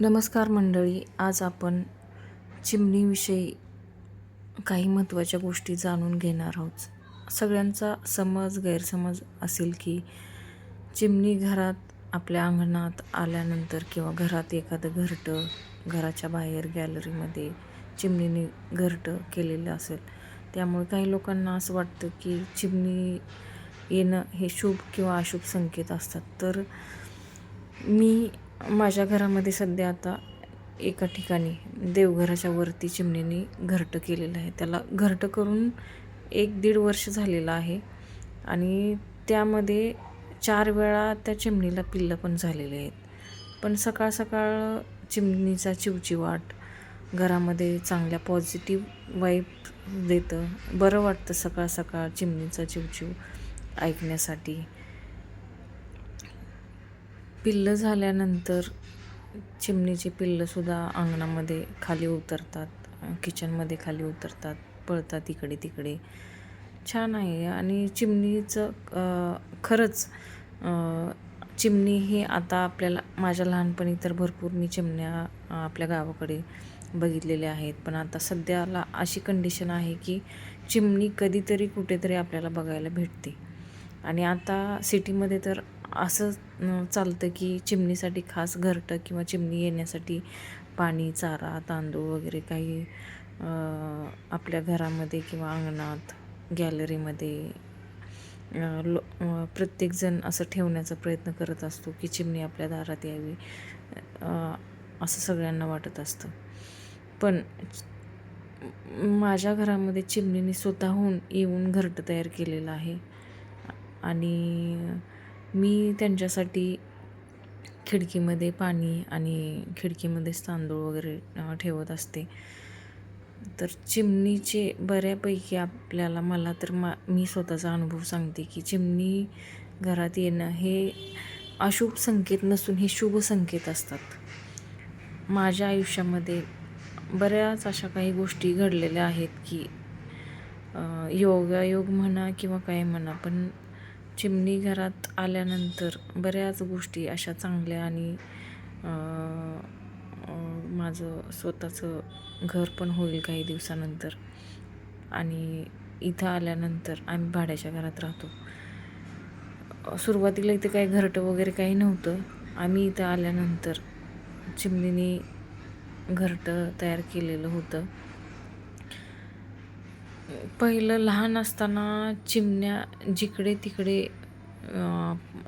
नमस्कार मंडळी आज आपण चिमणीविषयी काही महत्त्वाच्या गोष्टी जाणून घेणार आहोत. सगळ्यांचा समज गैरसमज असेल की चिमणी घरात आपल्या अंगणात आल्यानंतर किंवा घरात एखादं घरटं घराच्या बाहेर गॅलरीमध्ये चिमणीने घरटं केलेलं असेल त्यामुळे काही लोकांना असं वाटतं की चिमणी येणं हे शुभ किंवा अशुभ संकेत असतात. तर मी माझ्या घरामध्ये सध्या आता एका ठिकाणी देवघराच्या वरती चिमणीने घरटं केलेलं आहे. त्याला घरटं करून एक दीड वर्ष झालेलं आहे आणि त्यामध्ये चार वेळा त्या चिमणीला पिल्लं पण झालेले आहेत. पण सकाळ सकाळ चिमणीचा चिवचिवाट घरामध्ये चांगल्या पॉझिटिव्ह वाईब देतं. बरं वाटतं सकाळ सकाळ चिमणीचा चिवचिव ऐकण्यासाठी. पिल्लं झाल्यानंतर चिमणीची पिल्लंसुद्धा अंगणामध्ये खाली उतरतात किचनमध्ये खाली उतरतात पळतात इकडे तिकडे. छान आहे. आणि चिमणीचं खरंच चिमणी ही आता आपल्याला माझ्या लहानपणी तर भरपूर मी चिमण्या आपल्या गावाकडे बघितलेल्या आहेत. पण आता सध्याला अशी कंडिशन आहे की चिमणी कधीतरी कुठेतरी आपल्याला बघायला भेटते. आणि आता सिटीमध्ये तर असं चालतं की चिमणीसाठी खास घरटं किंवा चिमणी येण्यासाठी पाणी चारा तांदूळ वगैरे काही आपल्या घरामध्ये किंवा अंगणात गॅलरीमध्ये लो प्रत्येकजण असं ठेवण्याचा प्रयत्न करत असतो की चिमणी आपल्या दारात यावी असं सगळ्यांना वाटत असतं. पण माझ्या घरामध्ये चिमणीने स्वतःहून येऊन घरटं तयार केलेलं आहे. आणि मी त्यांच्यासाठी खिडकीमध्ये पाणी आणि खिडकीमध्येच तांदूळ वगैरे ठेवत असते. तर चिमणीचे बऱ्यापैकी आपल्याला मला तर मा मी स्वतःचा अनुभव सांगते की चिमणी घरात येणं हे अशुभ संकेत नसून हे शुभ संकेत असतात. माझ्या आयुष्यामध्ये बऱ्याच अशा काही गोष्टी घडलेल्या आहेत की योगायोग म्हणा किंवा काय म्हणा पण चिमणी घरात आल्यानंतर बऱ्याच गोष्टी अशा चांगल्या आणि माझं स्वतःचं घर पण होईल काही दिवसानंतर. आणि इथं आल्यानंतर आम्ही भाड्याच्या घरात राहतो. सुरुवातीला इथं काही घरटं वगैरे काही नव्हतं. आम्ही इथं आल्यानंतर चिमणीने घरटं तयार केलेलं होतं. पहिलं लहान असताना चिमण्या जिकडे तिकडे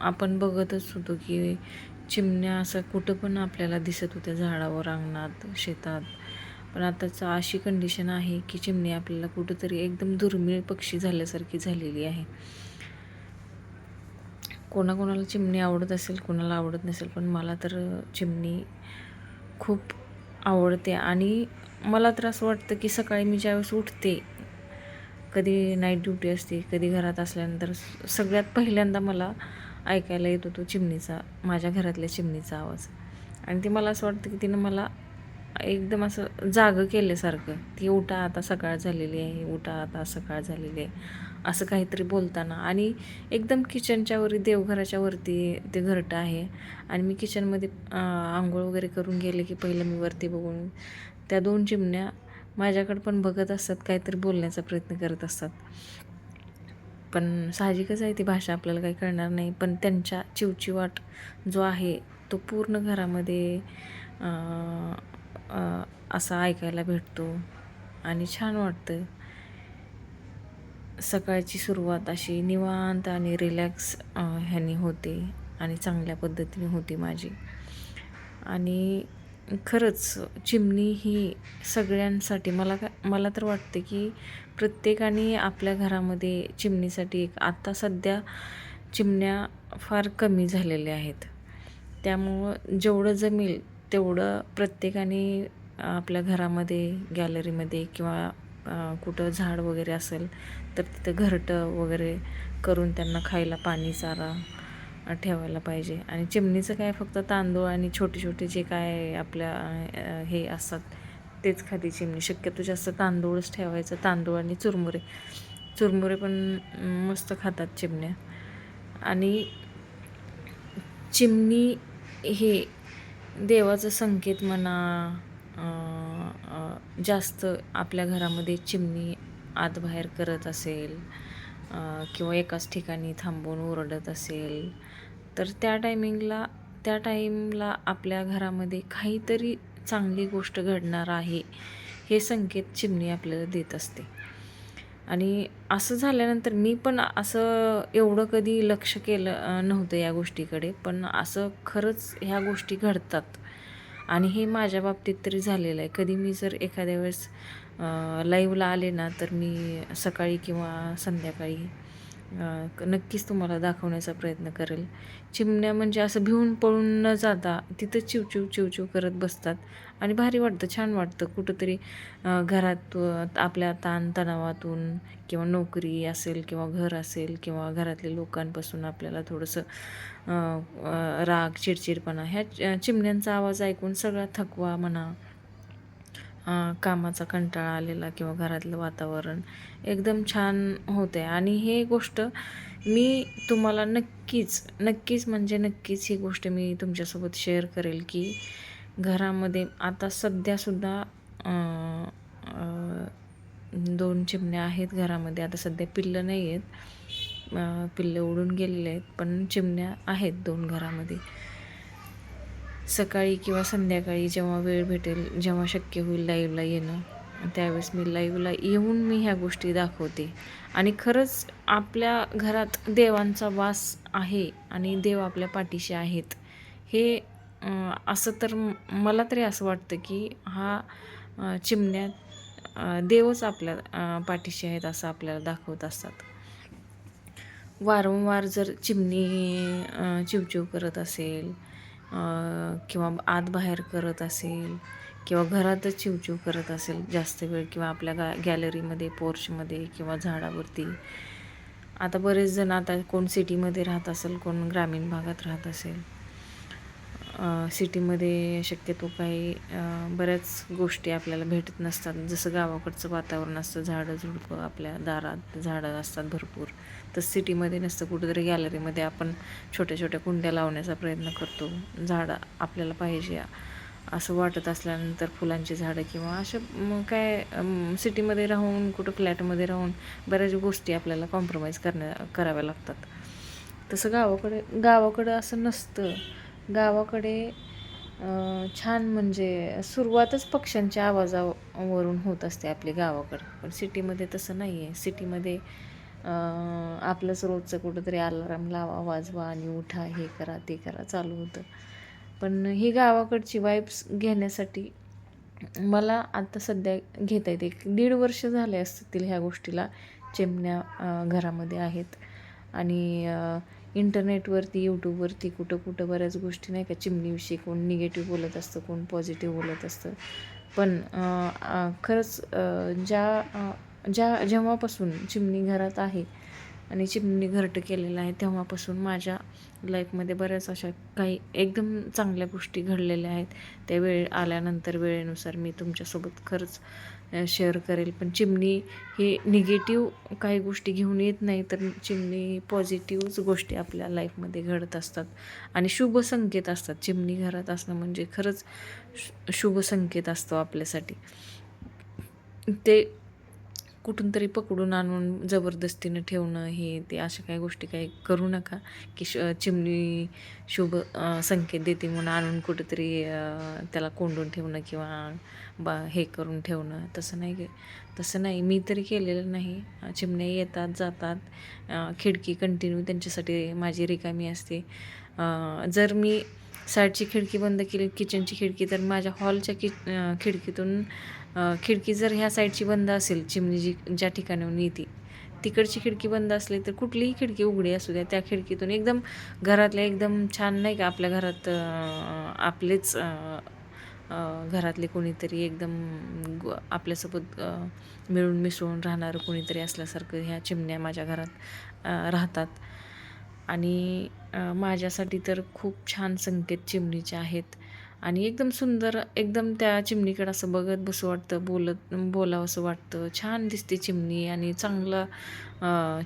आपण बघतच होतो की चिमण्या असं कुठं पण आपल्याला दिसत होत्या झाडावर अंगणात शेतात. पण आताचं अशी कंडिशन आहे की चिमणी आपल्याला कुठंतरी एकदम दुर्मिळ पक्षी झाल्यासारखी झालेली आहे. कोणाकोणाला चिमणी आवडत असेल कोणाला आवडत नसेल पण मला तर चिमणी खूप आवडते. आणि मला तर असं वाटतं की सकाळी मी ज्यावेळेस उठते कधी नाईट ड्युटी असते कधी घरात असल्यानंतर सगळ्यात पहिल्यांदा मला ऐकायला येत होतो चिमणीचा माझ्या घरातल्या चिमणीचा आवाज. आणि ते मला असं वाटतं की तिनं मला एकदम असं जागं केल्यासारखं ती उठा आता सकाळ झालेली आहे उठा आता सकाळ झालेली आहे असं काहीतरी बोलताना. आणि एकदम किचनच्या वरी देवघराच्या वरती ते घरटं आहे. आणि मी किचनमध्ये आंघोळ वगैरे करून गेले की पहिलं मी वरती बघून त्या दोन चिमण्या माझ्याकडं पण बघत असतात काहीतरी बोलण्याचा प्रयत्न करत असतात. पण साहजिकच आहे ती भाषा आपल्याला काही कळणार नाही. पण त्यांच्या चिवचिवाट जो आहे तो पूर्ण घरामध्ये असा ऐकायला भेटतो. आणि छान वाटतं. सकाळची सुरुवात अशी निवांत आणि रिलॅक्स ह्यानी होते आणि चांगल्या पद्धतीने होती माझी. आणि खरंच चिमणी ही सगळ्यांसाठी मला का मला तर वाटते की प्रत्येकाने आपल्या घरामध्ये चिमणीसाठी एक आत्ता सध्या चिमण्या फार कमी झालेल्या आहेत. त्यामुळं जेवढं जमेल तेवढं प्रत्येकाने आपल्या घरामध्ये गॅलरीमध्ये किंवा कुठं झाड वगैरे असेल तर तिथं घरटं वगैरे करून त्यांना खायला पाणी चारा ठेवायला पाहिजे. आणि चिमणीचं काय फक्त तांदूळ आणि छोटे छोटे जे काय आपल्या हे असतात तेच खाती चिमणी. शक्यतो जास्त तांदूळच ठेवायचं तांदूळ आणि चुरमुरे. चुरमुरे पण मस्त खातात चिमण्या. आणि चिमणी हे देवाचं संकेत म्हणा जास्त आपल्या घरामध्ये चिमणी आत बाहेर करत असेल किंवा एकाच ठिकाणी थांबून ओरडत असेल तर त्या टायमिंगला त्या टाईमला आपल्या घरामध्ये काहीतरी चांगली गोष्ट घडणार आहे हे संकेत चिमणी आपल्याला देत असते. आणि असं झाल्यानंतर मी पण असं एवढं कधी लक्ष केलं नव्हतं या गोष्टीकडे पण असं खरंच ह्या गोष्टी घडतात. आणि हे माझ्या बाबतीत तरी झालेलं आहे. कधी मी जर एखाद्या वेळेस लाईव्हला आले ना तर मी सकाळी किंवा संध्याकाळी नक्कीच तुम्हाला दाखवण्याचा प्रयत्न करेल. चिमण्या म्हणजे असं भिवून पळून न जाता तिथं चिवचिव चिवचिव करत बसतात. आणि भारी वाटतं छान वाटतं. कुठंतरी घरात आपल्या ताणतणावातून किंवा नोकरी असेल किंवा घर असेल किंवा घरातल्या लोकांपासून आपल्याला थोडंसं राग चिडचिडपणा ह्या चिमण्यांचा आवाज ऐकून सगळा थकवा म्हणा कामाचा कंटाळा आलेला किंवा घरातलं वातावरण एकदम छान होते आणि हे गोष्ट मी तुम्हाला नक्कीच नक्कीच म्हणजे नक्कीच ही गोष्ट मी तुमच्यासोबत शेअर करेल की घरामध्ये आता सध्यासुद्धा दोन चिमण्या आहेत घरामध्ये. आता सध्या पिल्लं नाही आहेत पिल्लं उडून गेलेले आहेत पण चिमण्या आहेत दोन घरामध्ये. सकाळी किंवा संध्याकाळी जेव्हा वेळ भेटेल जेव्हा शक्य होईल लाईव्हला येणं. त्यावेळेस मी लाईव्हला येऊन मी ह्या गोष्टी दाखवते. आणि खरंच आपल्या घरात देवांचा वास आहे आणि देव आपल्या पाठीशी आहेत. हे असं तर मला तरी असं वाटतं की हा चिमण्यात देवच आपल्या पाठीशी आहेत असं आपल्याला दाखवत असतात. वारंवार जर चिमणी चिवचिव करत असेल किंवा आत बाहेर करत असेल किंवा घरातच चिवचिव करत असेल जास्त वेळ किंवा आपल्या गा गॅलरीमध्ये पोर्चमध्ये किंवा झाडावरती. आता बरेच जण आता कोण सिटीमध्ये राहत असेल कोण ग्रामीण भागात राहत असेल. सिटीमध्ये शक्यतो काही बऱ्याच गोष्टी आपल्याला भेटत नसतात. जसं गावाकडचं वातावरण असतं झाडं झुडपं आपल्या दारात झाडं असतात भरपूर. तर सिटीमध्ये नसतं. कुठेतरी गॅलरीमध्ये आपण छोट्या छोट्या कुंड्या लावण्याचा प्रयत्न करतो. झाडं आपल्याला पाहिजे. असं वाटत असल्यानंतर फुलांची झाडं किंवा अशा मग काय सिटीमध्ये राहून कुठं फ्लॅटमध्ये राहून बऱ्याच गोष्टी आपल्याला कॉम्प्रोमाइज करण्या कराव्या लागतात. तसं गावाकडे गावाकडं असं नसतं. गावाकडे छान म्हणजे सुरुवातच पक्ष्यांच्या आवाजावरून होत असते आपली गावाकडे. पण सिटीमध्ये तसं नाही आहे सिटीमध्ये आपलंच रोजचं कुठंतरी अलाराम लावा वाजवा आणि उठा हे करा ते करा चालू होतं. पण ही गावाकडची वाईब्स घेण्यासाठी मला आता सध्या घेता येते. एक दीड वर्ष झाले असतील ह्या गोष्टीला. चिमण्या घरामध्ये आहेत. आणि इंटरनेटवरती यूट्यूबवरती कुठं कुठं बऱ्याच गोष्टी नाही का चिमणीविषयी कोण निगेटिव्ह बोलत असतं कोण पॉझिटिव्ह बोलत असतं. पण खरंच ज्या ज्या जेव्हापासून चिमणी घरात आहे आणि चिमणी घरटं केलेलं आहे. तेव्हापासून माझ्या लाईफमध्ये बऱ्याच अशा काही एकदम चांगल्या गोष्टी घडलेल्या आहेत. त्या वेळ आल्यानंतर वेळेनुसार मी तुमच्यासोबत खरंच शेअर करेल. पण चिमणी ही निगेटिव्ह काही गोष्टी घेऊन येत नाही तर चिमणी पॉझिटिव्हच गोष्टी आपल्या लाईफमध्ये घडत असतात. आणि शुभ संकेत असतात. चिमणी घरात असणं म्हणजे खरंच शुभ संकेत असतो आपल्यासाठी. ते कुठून तरी पकडून आणून जबरदस्तीनं ठेवणं हे ते अशा काही गोष्टी काही करू नका. की श चिमणी शुभ संकेत देते म्हणून आणून कुठंतरी त्याला कोंडून ठेवणं किंवा बा हे करून ठेवणं. तसं नाही गे- तसं नाही. मी तरी केलेलं नाही. चिमण्या येतात जातात. खिडकी कंटिन्यू त्यांच्यासाठी माझी रिकामी असते. जर मी साईडची खिडकी बंद केली किचनची खिडकी तर माझ्या हॉलच्या कि खिडकीतून खिडकी जर ह्या साईडची बंद असेल चिमणी जी ज्या ठिकाणाहून येते तिकडची खिडकी बंद असली तर कुठलीही खिडकी उघडी असू द्या. त्या खिडकीतून एकदम घरातल्या एकदम छान नाही का आपल्या घरात आपलेच घरातले कोणीतरी एकदम आपल्यासोबत मिळून मिसळून राहणारं कोणीतरी असल्यासारखं ह्या चिमण्या माझ्या घरात राहतात. आणि माझ्यासाठी तर खूप छान संकेत चिमणीचे आहेत. आणि एकदम सुंदर एकदम त्या चिमणीकडं असं बघत बसू वाटतं बोलत बोलावं असं वाटतं. छान दिसते चिमणी आणि चांगलं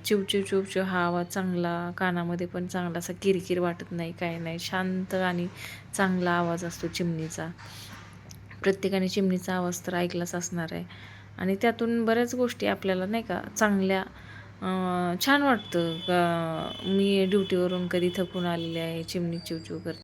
चिवचिव चिवचिव हा आवाज चांगला कानामध्ये पण चांगला असा किरकिर वाटत नाही काय नाही. शांत आणि चांगला आवाज असतो चिमणीचा. प्रत्येकाने चिमणीचा आवाज तर ऐकलाच असणार आहे. आणि त्यातून बऱ्याच गोष्टी आपल्याला नाही का चांगल्या छान वाटतं का मी ड्युटीवरून कधी थकून आलेले आहे चिमणी चिवचिव करते?